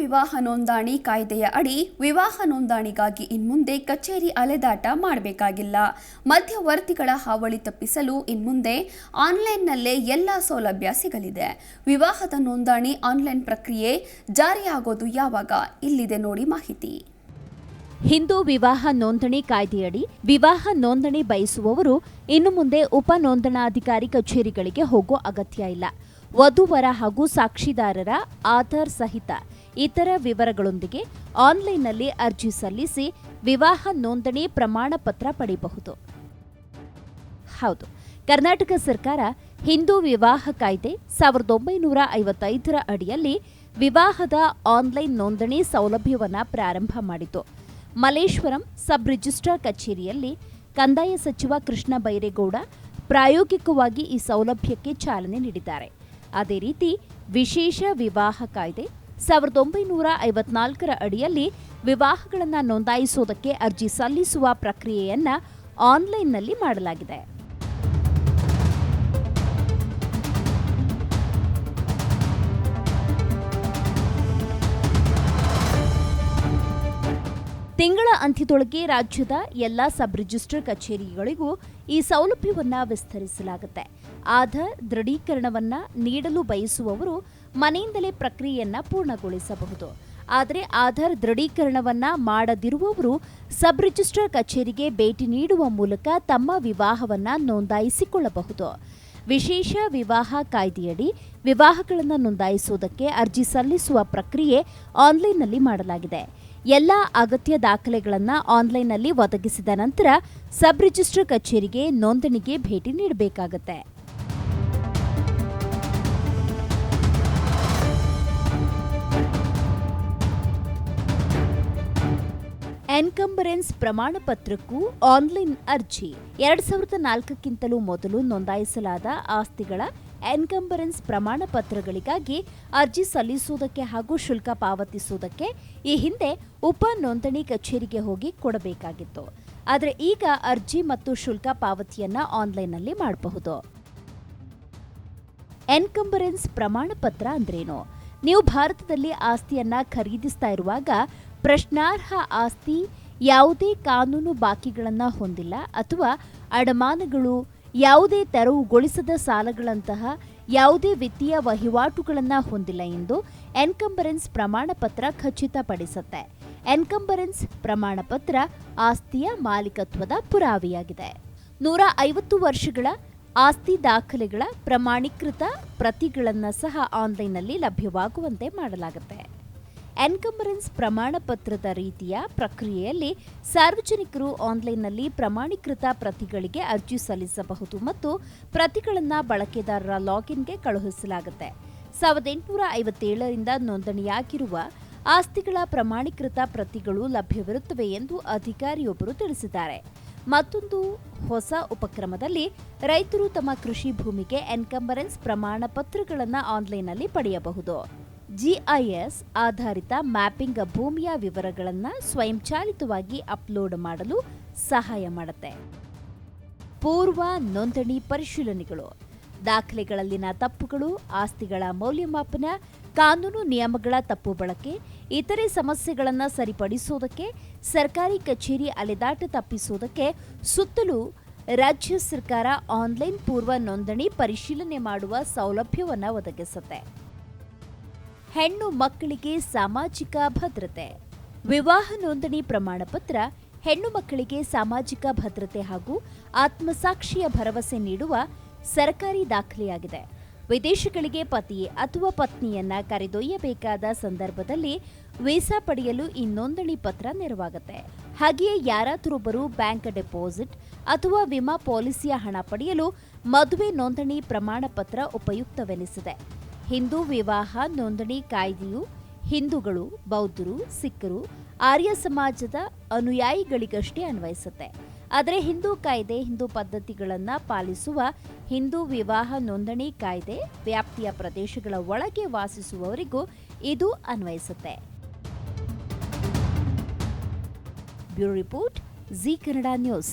ವಿವಾಹ ನೋಂದಣಿ ಕಾಯ್ದೆಯ ಅಡಿ ವಿವಾಹ ನೋಂದಣಿಗಾಗಿ ಇನ್ಮುಂದೆ ಕಚೇರಿ ಅಲೆದಾಟ ಮಾಡಬೇಕಾಗಿಲ್ಲ. ಮಧ್ಯವರ್ತಿಗಳ ಹಾವಳಿ ತಪ್ಪಿಸಲು ಇನ್ಮುಂದೆ ಆನ್ಲೈನ್ನಲ್ಲೇ ಎಲ್ಲ ಸೌಲಭ್ಯ ಸಿಗಲಿದೆ. ವಿವಾಹದ ನೋಂದಣಿ ಆನ್ಲೈನ್ ಪ್ರಕ್ರಿಯೆ ಜಾರಿಯಾಗೋದು ಯಾವಾಗ? ಇಲ್ಲಿದೆ ನೋಡಿ ಮಾಹಿತಿ. ಹಿಂದೂ ವಿವಾಹ ನೋಂದಣಿ ಕಾಯ್ದೆಯಡಿ ವಿವಾಹ ನೋಂದಣಿ ಬಯಸುವವರು ಇನ್ನು ಮುಂದೆ ಉಪ ನೋಂದಣಾಧಿಕಾರಿ ಕಚೇರಿಗಳಿಗೆ ಹೋಗೋ ಅಗತ್ಯ ಇಲ್ಲ. ವಧುವರ ಹಾಗೂ ಸಾಕ್ಷಿದಾರರ ಆಧಾರ್ ಸಹಿತ ಇತರ ವಿವರಗಳೊಂದಿಗೆ ಆನ್ಲೈನ್ನಲ್ಲಿ ಅರ್ಜಿ ಸಲ್ಲಿಸಿ ವಿವಾಹ ನೋಂದಣಿ ಪ್ರಮಾಣ ಪತ್ರ ಪಡೆಯಬಹುದು. ಹೌದು, ಕರ್ನಾಟಕ ಸರ್ಕಾರ ಹಿಂದೂ ವಿವಾಹ ಕಾಯ್ದೆ ಸಾವಿರದ ಒಂಬೈನೂರ ಐವತ್ತೈದರ ಅಡಿಯಲ್ಲಿ ವಿವಾಹದ ಆನ್ಲೈನ್ ನೋಂದಣಿ ಸೌಲಭ್ಯವನ್ನು ಪ್ರಾರಂಭ ಮಾಡಿತು. ಮಲೇಶ್ವರಂ ಸಬ್ ರಿಜಿಸ್ಟ್ರಾರ್ ಕಚೇರಿಯಲ್ಲಿ ಕಂದಾಯ ಸಚಿವ ಕೃಷ್ಣ ಬೈರೇಗೌಡ ಪ್ರಾಯೋಗಿಕವಾಗಿ ಈ ಸೌಲಭ್ಯಕ್ಕೆ ಚಾಲನೆ ನೀಡಿದ್ದಾರೆ. ಅದೇ ರೀತಿ ವಿಶೇಷ ವಿವಾಹ ಕಾಯ್ದೆ ಸಾವಿರದ ಒಂಬೈನೂರ ಐವತ್ನಾಲ್ಕರ ಅಡಿಯಲ್ಲಿ ವಿವಾಹಗಳನ್ನು ನೋಂದಾಯಿಸುವುದಕ್ಕೆ ಅರ್ಜಿ ಸಲ್ಲಿಸುವ ಪ್ರಕ್ರಿಯೆಯನ್ನು ಆನ್ಲೈನ್ನಲ್ಲಿ ಮಾಡಲಾಗಿದೆ. ತಿಂಗಳ ಅಂತ್ಯದೊಳಗೆ ರಾಜ್ಯದ ಎಲ್ಲ ಸಬ್ ರಿಜಿಸ್ಟರ್ ಕಚೇರಿಗಳಿಗೂ ಈ ಸೌಲಭ್ಯವನ್ನು ವಿಸ್ತರಿಸಲಾಗುತ್ತೆ. ಆಧಾರ್ ದೃಢೀಕರಣವನ್ನ ನೀಡಲು ಬಯಸುವವರು ಮನೆಯಿಂದಲೇ ಪ್ರಕ್ರಿಯೆಯನ್ನ ಪೂರ್ಣಗೊಳಿಸಬಹುದು. ಆದರೆ ಆಧಾರ್ ದೃಢೀಕರಣವನ್ನ ಮಾಡದಿರುವವರು ಸಬ್ ರಿಜಿಸ್ಟರ್ ಕಚೇರಿಗೆ ಭೇಟಿ ನೀಡುವ ಮೂಲಕ ತಮ್ಮ ವಿವಾಹವನ್ನ ನೋಂದಾಯಿಸಿಕೊಳ್ಳಬಹುದು. ವಿಶೇಷ ವಿವಾಹ ಕಾಯ್ದೆಯಡಿ ವಿವಾಹಗಳನ್ನು ನೋಂದಾಯಿಸುವುದಕ್ಕೆ ಅರ್ಜಿ ಸಲ್ಲಿಸುವ ಪ್ರಕ್ರಿಯೆ ಆನ್ಲೈನ್ನಲ್ಲಿ ಮಾಡಲಾಗಿದೆ. ಎಲ್ಲ ಅಗತ್ಯ ದಾಖಲೆಗಳನ್ನು ಆನ್ಲೈನ್ನಲ್ಲಿ ಒದಗಿಸಿದ ನಂತರ ಸಬ್ ರಿಜಿಸ್ಟ್ರಾರ್ ಕಚೇರಿಗೆ ನೋಂದಣಿಗೆ ಭೇಟಿ ನೀಡಬೇಕಾಗತ್ತೆ. ಎನ್ಕಂಬರೆನ್ಸ್ ಪ್ರಮಾಣ ಪತ್ರಕ್ಕೂ ಆನ್ಲೈನ್ ಅರ್ಜಿ. ಎರಡ್ ಸಾವಿರದ ನಾಲ್ಕಕ್ಕಿಂತಲೂ ಮೊದಲು ನೋಂದಾಯಿಸಲಾದ ಆಸ್ತಿಗಳ ಎನ್ಕಂಬರೆನ್ಸ್ ಪ್ರಮಾಣ ಪತ್ರಗಳಿಗಾಗಿ ಅರ್ಜಿ ಸಲ್ಲಿಸುವುದಕ್ಕೆ ಹಾಗೂ ಶುಲ್ಕ ಪಾವತಿಸುವುದಕ್ಕೆ ಈ ಹಿಂದೆ ಉಪ ನೋಂದಣಿ ಕಚೇರಿಗೆ ಹೋಗಿ ಕೊಡಬೇಕಾಗಿತ್ತು. ಆದರೆ ಈಗ ಅರ್ಜಿ ಮತ್ತು ಶುಲ್ಕ ಪಾವತಿಯನ್ನ ಆನ್ಲೈನ್ನಲ್ಲಿ ಮಾಡಬಹುದು. ಎನ್ಕಂಬರೆನ್ಸ್ ಪ್ರಮಾಣ ಪತ್ರ ಅಂದ್ರೇನು? ನೀವು ಭಾರತದಲ್ಲಿ ಆಸ್ತಿಯನ್ನ ಖರೀದಿಸ್ತಾ ಇರುವಾಗ ಪ್ರಶ್ನಾರ್ಹ ಆಸ್ತಿ ಯಾವುದೇ ಕಾನೂನು ಬಾಕಿಗಳನ್ನು ಹೊಂದಿಲ್ಲ ಅಥವಾ ಅಡಮಾನಗಳು ಯಾವುದೇ ತೆರವುಗೊಳಿಸದ ಸಾಲಗಳಂತಹ ಯಾವುದೇ ವಿತ್ತೀಯ ವಹಿವಾಟುಗಳನ್ನು ಹೊಂದಿಲ್ಲ ಎಂದು ಎನ್ಕಂಬರೆನ್ಸ್ ಪ್ರಮಾಣ ಪತ್ರ ಖಚಿತಪಡಿಸುತ್ತೆ. ಎನ್ಕಂಬರೆನ್ಸ್ ಪ್ರಮಾಣ ಪತ್ರ ಆಸ್ತಿಯ ಮಾಲೀಕತ್ವದ ಪುರಾವೆಯಾಗಿದೆ. ನೂರ ಐವತ್ತು ವರ್ಷಗಳ ಆಸ್ತಿ ದಾಖಲೆಗಳ ಪ್ರಮಾಣೀಕೃತ ಪ್ರತಿಗಳನ್ನು ಸಹ ಆನ್ಲೈನ್ನಲ್ಲಿ ಲಭ್ಯವಾಗುವಂತೆ ಮಾಡಲಾಗುತ್ತೆ. ಎನ್ಕಂಬರೆನ್ಸ್ ಪ್ರಮಾಣ ಪತ್ರದ ರೀತಿಯ ಪ್ರಕ್ರಿಯೆಯಲ್ಲಿ ಸಾರ್ವಜನಿಕರು ಆನ್ಲೈನ್ನಲ್ಲಿ ಪ್ರಮಾಣೀಕೃತ ಪ್ರತಿಗಳಿಗೆ ಅರ್ಜಿ ಸಲ್ಲಿಸಬಹುದು ಮತ್ತು ಪ್ರತಿಗಳನ್ನು ಬಳಕೆದಾರರ ಲಾಗಿನ್ಗೆ ಕಳುಹಿಸಲಾಗುತ್ತೆ. ಸಾವಿರದ ಎಂಟುನೂರ ಐವತ್ತೇಳರಿಂದ ನೋಂದಣಿಯಾಗಿರುವ ಆಸ್ತಿಗಳ ಪ್ರಮಾಣೀಕೃತ ಪ್ರತಿಗಳು ಲಭ್ಯವಿರುತ್ತವೆ ಎಂದು ಅಧಿಕಾರಿಯೊಬ್ಬರು ತಿಳಿಸಿದ್ದಾರೆ. ಮತ್ತೊಂದು ಹೊಸ ಉಪಕ್ರಮದಲ್ಲಿ ರೈತರು ತಮ್ಮ ಕೃಷಿ ಭೂಮಿಗೆ ಎನ್ಕಂಬರೆನ್ಸ್ ಪ್ರಮಾಣ ಪತ್ರಗಳನ್ನು ಆನ್ಲೈನ್ನಲ್ಲಿ ಪಡೆಯಬಹುದು. ಜಿಐಎಸ್ ಆಧಾರಿತ ಮ್ಯಾಪಿಂಗ್ ಭೂಮಿಯ ವಿವರಗಳನ್ನು ಸ್ವಯಂಚಾಲಿತವಾಗಿ ಅಪ್ಲೋಡ್ ಮಾಡಲು ಸಹಾಯ ಮಾಡುತ್ತೆ. ಪೂರ್ವ ನೋಂದಣಿ ಪರಿಶೀಲನೆಗಳು, ದಾಖಲೆಗಳಲ್ಲಿನ ತಪ್ಪುಗಳು, ಆಸ್ತಿಗಳ ಮೌಲ್ಯಮಾಪನ, ಕಾನೂನು ನಿಯಮಗಳ ತಪ್ಪು ಬಳಕೆ, ಇತರೆ ಸಮಸ್ಯೆಗಳನ್ನು ಸರಿಪಡಿಸುವುದಕ್ಕೆ ಸರ್ಕಾರಿ ಕಚೇರಿ ಅಲೆದಾಟ ತಪ್ಪಿಸುವುದಕ್ಕೆ ಸುತ್ತಲೂ ರಾಜ್ಯ ಸರ್ಕಾರ ಆನ್ಲೈನ್ ಪೂರ್ವ ನೋಂದಣಿ ಪರಿಶೀಲನೆ ಮಾಡುವ ಸೌಲಭ್ಯವನ್ನು ಒದಗಿಸುತ್ತೆ. ಹೆಣ್ಣು ಮಕ್ಕಳಿಗೆ ಸಾಮಾಜಿಕ ಭದ್ರತೆ. ವಿವಾಹ ನೋಂದಣಿ ಪ್ರಮಾಣ ಪತ್ರ, ಹೆಣ್ಣು ಮಕ್ಕಳಿಗೆ ಸಾಮಾಜಿಕ ಭದ್ರತೆ ಹಾಗೂ ಆತ್ಮಸಾಕ್ಷಿಯ ಭರವಸೆ ನೀಡುವ ಸರ್ಕಾರಿ ದಾಖಲೆಯಾಗಿದೆ. ವಿದೇಶಗಳಿಗೆ ಪತಿ ಅಥವಾ ಪತ್ನಿಯನ್ನ ಕರೆದೊಯ್ಯಬೇಕಾದ ಸಂದರ್ಭದಲ್ಲಿ ವೀಸಾ ಪಡೆಯಲು ಈ ನೋಂದಣಿ ಪತ್ರ ನೆರವಾಗುತ್ತೆ. ಹಾಗೆಯೇ ಯಾರಾದರೊಬ್ಬರು ಬ್ಯಾಂಕ್ ಡೆಪಾಸಿಟ್ ಅಥವಾ ವಿಮಾ ಪಾಲಿಸಿಯ ಹಣ ಪಡೆಯಲು ಮದುವೆ ನೋಂದಣಿ ಪ್ರಮಾಣ ಪತ್ರ ಉಪಯುಕ್ತವೆನಿಸಿದೆ. ಹಿಂದೂ ವಿವಾಹ ನೋಂದಣಿ ಕಾಯ್ದೆಯು ಹಿಂದೂಗಳು, ಬೌದ್ಧರು, ಸಿಖ್ಖರು, ಆರ್ಯ ಸಮಾಜದ ಅನುಯಾಯಿಗಳಿಗಷ್ಟೇ ಅನ್ವಯಿಸುತ್ತೆ. ಆದರೆ ಹಿಂದೂ ಕಾಯ್ದೆ, ಹಿಂದೂ ಪದ್ಧತಿಗಳನ್ನು ಪಾಲಿಸುವ ಹಿಂದೂ ವಿವಾಹ ನೋಂದಣಿ ಕಾಯ್ದೆ ವ್ಯಾಪ್ತಿಯ ಪ್ರದೇಶಗಳ ಒಳಗೆ ವಾಸಿಸುವವರಿಗೂ ಇದು ಅನ್ವಯಿಸುತ್ತೆ. Bureau report, Zee Kannada news.